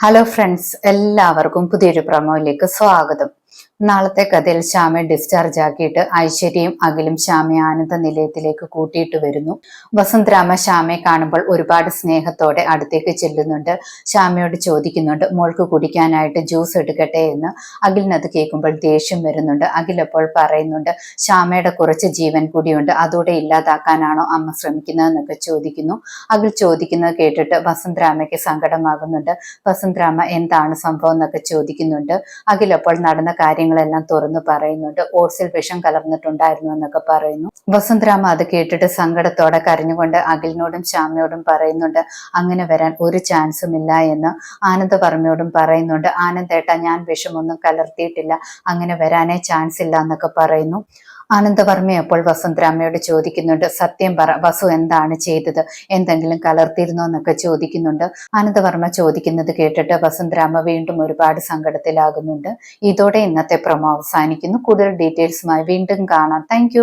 Hello friends എല്ലാവർക്കും പുതിയൊരു പ്രമോയിലേക്ക് സ്വാഗതം. നാളത്തെ കഥയിൽ ശ്യാമയെ ഡിസ്ചാർജ് ആക്കിയിട്ട് ഐശ്വര്യയും അഖിലും ശ്യാമയെ ആനന്ദ നിലയത്തിലേക്ക് കൂട്ടിയിട്ട് വരുന്നു. വസന്തരാമ ശ്യാമയെ കാണുമ്പോൾ ഒരുപാട് സ്നേഹത്തോടെ അടുത്തേക്ക് ചെല്ലുന്നുണ്ട്. ശ്യാമയോട് ചോദിക്കുന്നുണ്ട് മോൾക്ക് കുടിക്കാനായിട്ട് ജ്യൂസ് എടുക്കട്ടെ? എന്ന്. അഖിലിനത് കേൾക്കുമ്പോൾ ദേഷ്യം വരുന്നുണ്ട്. അഖിൽ അപ്പോൾ പറയുന്നുണ്ട് ശ്യാമയുടെ കുറച്ച് ജീവൻ കൂടിയുണ്ട്. അതോടെ ഇല്ലാതാക്കാനാണോ അമ്മ ശ്രമിക്കുന്നതെന്നൊക്കെ ചോദിക്കുന്നു. അഖിൽ ചോദിക്കുന്നത് കേട്ടിട്ട് വസന്തരാമയ്ക്ക് സങ്കടമാകുന്നുണ്ട്. വസന്തരാമ എന്താണ് സംഭവം? എന്നൊക്കെ ചോദിക്കുന്നുണ്ട്. അഖിൽ അപ്പോൾ നടന്ന കാര്യങ്ങളെല്ലാം തുറന്നു പറയുന്നുണ്ട്. ഓട്സിൽ വിഷം കലർന്നിട്ടുണ്ടായിരുന്നു എന്നൊക്കെ പറയുന്നു. വസുന്ധരാമ അത് കേട്ടിട്ട് സങ്കടത്തോടെ കരഞ്ഞുകൊണ്ട് അഖിലിനോടും ശ്യാമയോടും പറയുന്നുണ്ട് അങ്ങനെ വരാൻ ഒരു ചാൻസും ഇല്ല എന്ന് ആനന്ദവർമ്മയോടും പറയുന്നുണ്ട്. ആനന്ദേട്ട ഞാൻ വിഷമൊന്നും കലർത്തിയിട്ടില്ല. അങ്ങനെ വരാനേ ചാൻസ് ഇല്ല എന്നൊക്കെ പറയുന്നു. ആനന്ദവർമ്മ അപ്പോൾ വസന്തരാമയോട് ചോദിക്കുന്നുണ്ട് സത്യം പറ വസു എന്താണ് ചെയ്തത്? എന്തെങ്കിലും കലർത്തിയിരുന്നോ എന്നൊക്കെ ചോദിക്കുന്നുണ്ട്. ആനന്ദവർമ്മ ചോദിക്കുന്നത് കേട്ടിട്ട് വസന്തരാമ വീണ്ടും ഒരുപാട് സങ്കടത്തിലാകുന്നുണ്ട്. ഇതോടെ ഇന്നത്തെ പ്രൊമോ അവസാനിക്കുന്നു. കൂടുതൽ ഡീറ്റെയിൽസുമായി വീണ്ടും കാണാം. താങ്ക്